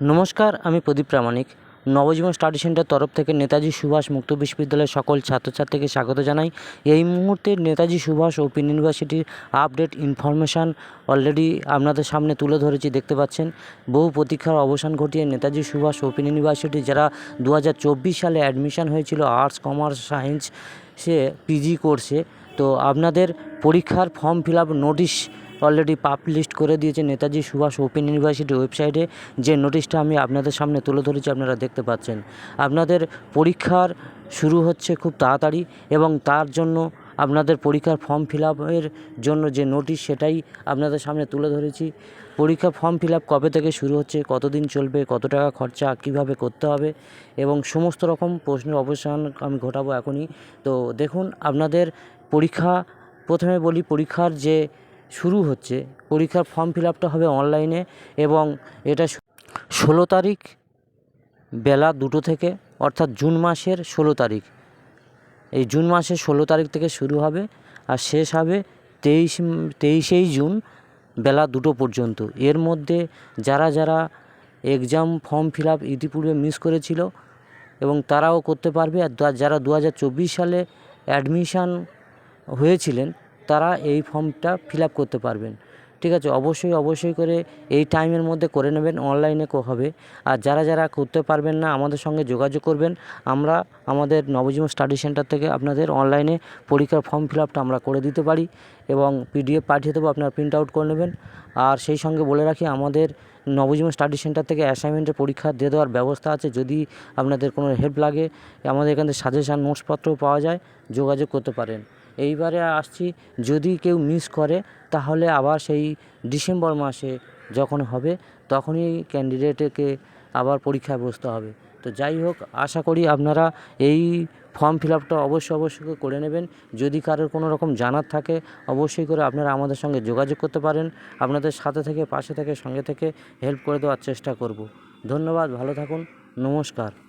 নমস্কার, আমি Pradip Pramanik. Nabajiban study centre তরফ থেকে নেতাজি সুভাষ মুক্ত বিশ্ববিদ্যালয়ের সকল ছাত্রছাত্রীকে স্বাগত জানাই। এই মুহূর্তে নেতাজি সুভাষ ওপেন ইউনিভার্সিটির আপডেট ইনফরমেশান অলরেডি আপনাদের সামনে তুলে ধরেছি, দেখতে পাচ্ছেন। বহু প্রতীক্ষার অবসান ঘটিয়ে নেতাজি সুভাষ ওপেন ইউনিভার্সিটি, যারা দু হাজার চব্বিশ সালে অ্যাডমিশন হয়েছিল আর্টস কমার্স সায়েন্স সে পিজি করছে। তো আপনাদের পরীক্ষার form fill up notice already publish করে দিয়েছে নেতাজি সুভাষ ওপেন ইউনিভার্সিটি ওয়েবসাইটে যে নোটিশটা আমি আপনাদের সামনে তুলে ধরেছি, আপনারা দেখতে পাচ্ছেন। আপনাদের পরীক্ষার শুরু হচ্ছে খুব তাড়াতাড়ি এবং তার জন্য আপনাদের পরীক্ষার ফর্ম ফিল আপের জন্য যে নোটিশ সেটাই আপনাদের সামনে তুলে ধরেছি। পরীক্ষা ফর্ম ফিল আপ কবে থেকে শুরু হচ্ছে, কতদিন চলবে, কত টাকা খরচা, কীভাবে করতে হবে এবং সমস্ত রকম প্রশ্নের অবসান আমি ঘটাবো এখনই। তো দেখুন, আপনাদের পরীক্ষা, প্রথমে বলি পরীক্ষার যে শুরু হচ্ছে, পরীক্ষার ফর্ম ফিল আপটা হবে অনলাইনে এবং এটা ষোলো তারিখ বেলা দুটো থেকে, অর্থাৎ জুন মাসের ষোলো তারিখ। এই জুন মাসের ষোলো তারিখ থেকে শুরু হবে আর শেষ হবে তেইশ, তেইশেই জুন বেলা দুটো পর্যন্ত। এর মধ্যে যারা যারা এক্সাম ফর্ম ফিল আপ ইতিপূর্বে মিস করেছিল এবং তারাও করতে পারবে আর যারা দু হাজার চব্বিশ সালে অ্যাডমিশান হয়েছিলেন, তারা এই ফর্মটা ফিল আপ করতে পারবেন। ঠিক আছে, অবশ্যই অবশ্যই করে এই টাইমের মধ্যে করে নেবেন অনলাইনে হবে। আর যারা যারা করতে পারবেন না, আমাদের সঙ্গে যোগাযোগ করবেন। আমরা আমাদের নবজীবন স্টাডি সেন্টার থেকে আপনাদের অনলাইনে পরীক্ষার ফর্ম ফিল আপটা আমরা করে দিতে পারি এবং পিডিএফ পাঠিয়ে দেবো, আপনারা প্রিন্ট আউট করে নেবেন। আর সেই সঙ্গে বলে রাখি, আমাদের নবজীবন স্টাডি সেন্টার থেকে অ্যাসাইনমেন্টের পরীক্ষা দিয়ে দেওয়ার ব্যবস্থা আছে। যদি আপনাদের কোনো হেল্প লাগে, আমাদের এখান থেকে সাজেশান নোটসপত্রও পাওয়া যায়, যোগাযোগ করতে পারেন। এইবারে আসছি। যদি কেউ মিস করে, তাহলে আবার সেই ডিসেম্বর মাসে যখন হবে, তখনই ক্যান্ডিডেটকে আবার পরীক্ষায় বসতে হবে। তো যাই হোক, আশা করি আপনারা এই ফর্ম ফিল আপটা অবশ্যই অবশ্যই করে নেবেন। যদি কারোর কোনো রকম জানার থাকে, অবশ্যই করে আপনারা আমাদের সঙ্গে যোগাযোগ করতে পারেন। আপনাদের সাথে থেকে, পাশে থেকে, সঙ্গে থেকে হেল্প করে দেওয়ার চেষ্টা করব। ধন্যবাদ, ভালো থাকুন, নমস্কার।